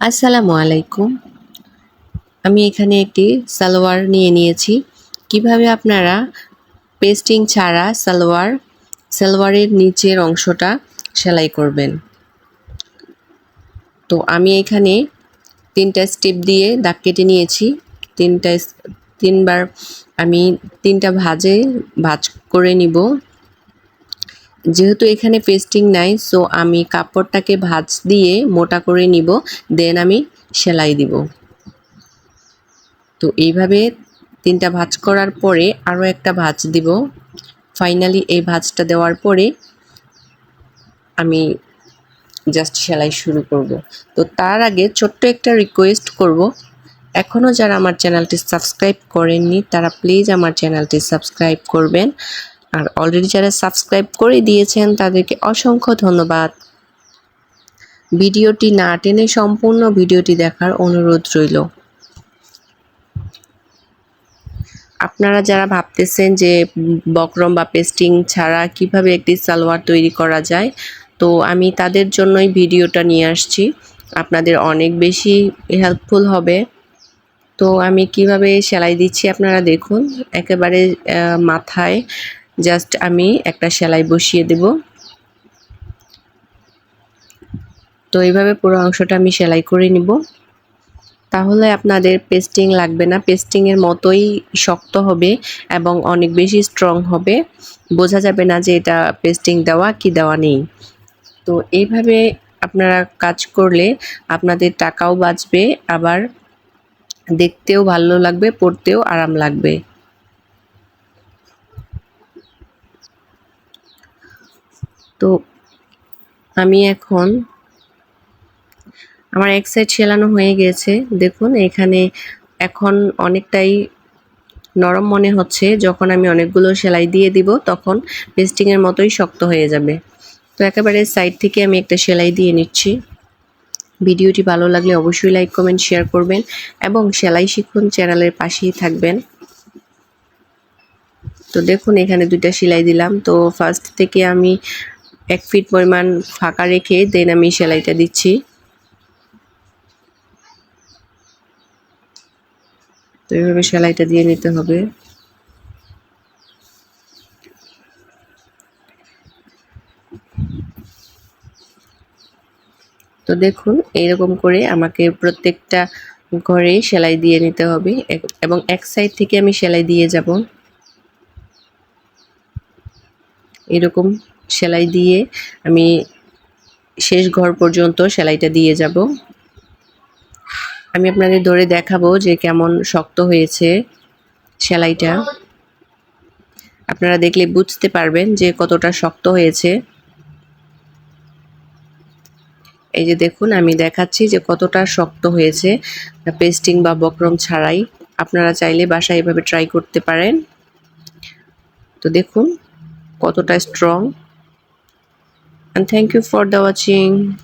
আসসালামু আলাইকুম। আমি এখানে একটি সালোয়ার নিয়ে নিয়েছি। কীভাবে আপনারা পেস্টিং ছাড়া সালোয়ার, সালোয়ারের নিচের অংশটা সেলাই করবেন? তো আমি এখানে তিনটা স্টেপ দিয়ে দাগ কেটে নিয়েছি। তিনটা তিনবার আমি তিনটা ভাজে ভাজ করে নিব। যেহেতু এখানে পেস্টিং নাই সো আমি কাপড়টাকে ভাঁজ দিয়ে মোটা করে নিব দেন আমি সেলাই দিব। তো এইভাবে তিনটা ভাঁজ করার পরে আরও একটা ভাঁজ দিব। ফাইনালি এই ভাঁজটা দেওয়ার পরে আমি জাস্ট সেলাই শুরু করব। তো তার আগে ছোট্ট একটা রিকোয়েস্ট করব। এখনও যারা আমার চ্যানেলটি সাবস্ক্রাইব করেননি, তারা প্লিজ আমার চ্যানেলটি সাবস্ক্রাইব করবেন। আর অলরেডি যারা সাবস্ক্রাইব করে দিয়েছেন, তাদেরকে অসংখ্য ধন্যবাদ। ভিডিওটি না টেনে সম্পূর্ণ ভিডিওটি দেখার অনুরোধ রইল। আপনারা যারা ভাবতেছেন যে বকরম বা পেস্টিং ছাড়া কীভাবে একটি সালোয়ার তৈরি করা যায়, তো আমি তাদের জন্যই ভিডিওটা নিয়ে আসছি। আপনাদের অনেক বেশি হেল্পফুল হবে। তো আমি কীভাবে সেলাই দিচ্ছি আপনারা দেখুন। একেবারে মাথায় জাস্ট আমি একটা সেলাই বসিয়ে দেব। তো এইভাবে পুরো অংশটা আমি সেলাই করে নিব। তাহলে আপনাদের পেস্টিং লাগবে না। পেস্টিংয়ের মতোই শক্ত হবে এবং অনেক বেশি স্ট্রং হবে। বোঝা যাবে না যে এটা পেস্টিং দেওয়া কি দেওয়া নেই। তো এইভাবে আপনারা কাজ করলে আপনাদের টাকাও বাঁচবে, আবার দেখতেও ভালো লাগবে, পড়তেও আরাম লাগবে। তো আমি এখন আমার এক সাইড সেলানো হয়ে গেছে। দেখুন, এখানে এখন অনেকটাই নরম মনে হচ্ছে। যখন আমি অনেকগুলো সেলাই দিয়ে দিব, তখন পেস্টিংয়ের মতোই শক্ত হয়ে যাবে। তো একেবারে সাইড থেকে আমি একটা সেলাই দিয়ে নিচ্ছি। ভিডিওটি ভালো লাগলে অবশ্যই লাইক কমেন্ট শেয়ার করবেন এবং সেলাই শিখুন চ্যানেলের পাশেই থাকবেন। তো দেখুন, এখানে দুইটা সেলাই দিলাম। তো ফার্স্ট থেকে আমি এক ফিট পরিমাণ ফাঁকা রেখে দেন আমি সেলাইটা দিচ্ছি। তো এইভাবে সেলাইটা দিয়ে নিতে হবে। তো দেখুন, এইরকম করে আমাকে প্রত্যেকটা ঘরে সেলাই দিয়ে নিতে হবে এবং এক সাইড থেকে আমি সেলাই দিয়ে যাব। এরকম সেলাই দিয়ে আমি শেষ ঘর পর্যন্ত সেলাইটা দিয়ে যাব। আমি আপনাদের ধরে দেখাবো যে কেমন শক্ত হয়েছে সেলাইটা। আপনারা দেখলে বুঝতে পারবেন যে কতটা শক্ত হয়েছে। এই যে দেখুন, আমি দেখাচ্ছি যে কতটা শক্ত হয়েছে পেস্টিং বা বক্রম ছাড়াই। আপনারা চাইলে বাসায় এভাবে ট্রাই করতে পারেন। তো দেখুন, কতটা strong and thank you for the watching